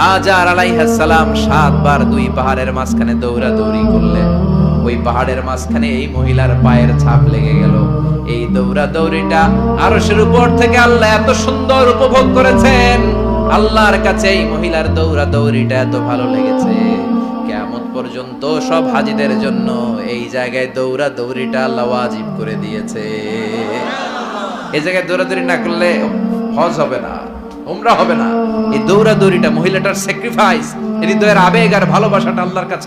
হাজার আলাইহাস সালাম সাতবার দুই পাহাড়ের মাঝখানে দৌড়া দৌড়ি করলেন। ওই পাহাড়ের মাঝখানে এই মহিলার পায়ের ছাপ লেগে গেল। এই দৌড়া দৌড়িটা আরশের উপর থেকে আল্লাহ এত সুন্দর উপভোগ করেছেন। আল্লাহর কাছে এই মহিলার দৌড়া দৌড়িটা এত ভালো লেগেছে। কেমন পর্যন্ত সব হাজিদের জন্য এই জায়গায় দৌড়া দৌড়িটা আল্লাহ ওয়াজিব করে দিয়েছে। এই জায়গায় দৌড়াদৌড়ি না করলে হজ হবে না। উমরা হবে না। এই দৌড়াদৌড়িটা মহিলাটার স্যাক্রিফাইস হৃদয়ের আবেগ আর ভালোবাসাটা আল্লাহর কাছে।